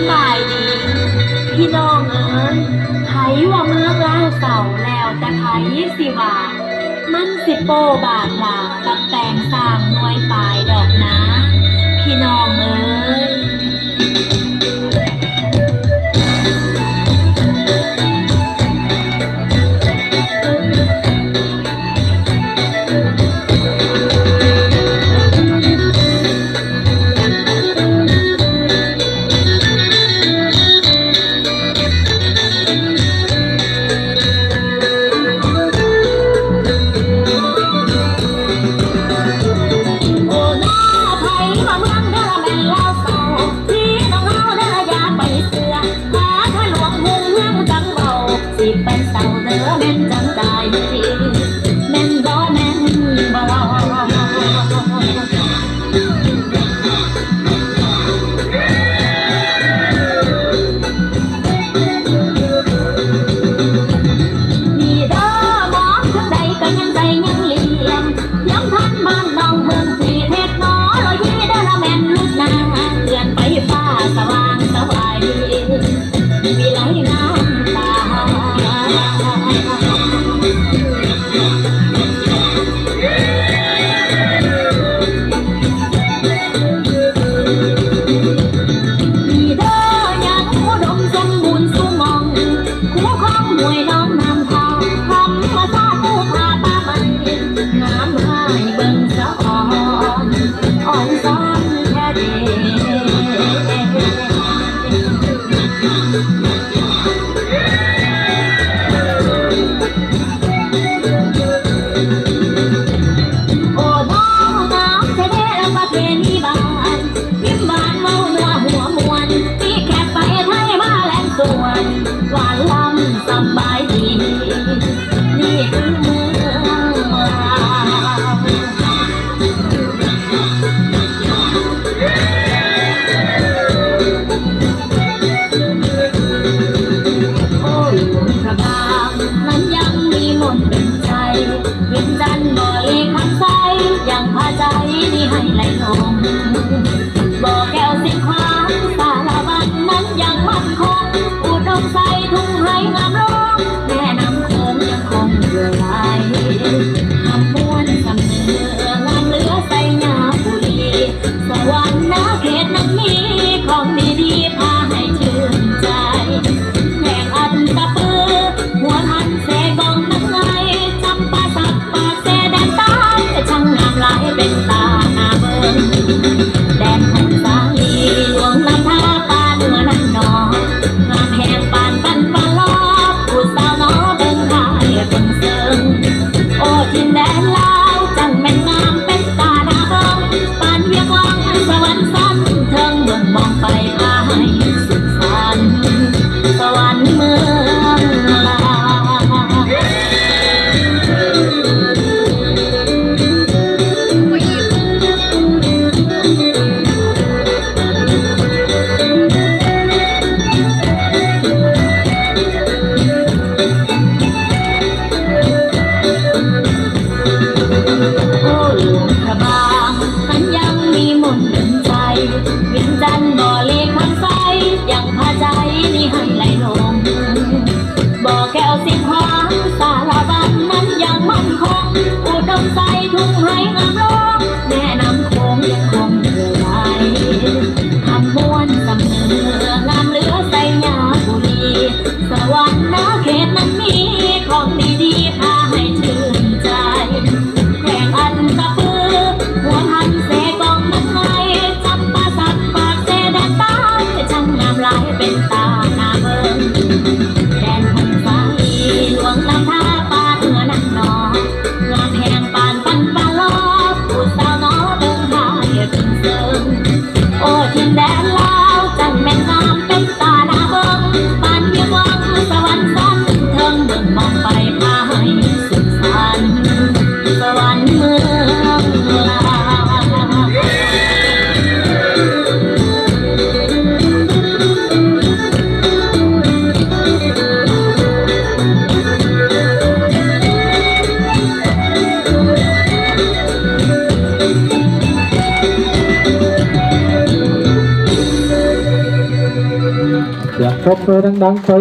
ำบายดี พี่น้องเอ๋ยไผว่าเมืองล่าเสาแล้วแต่ไผสิว่า มันสิโปบาดลากั ว่าลำสบายดี อุดมใสทุ่งไร่งามร้องแม I've been เสียงปรบมือดังๆขอ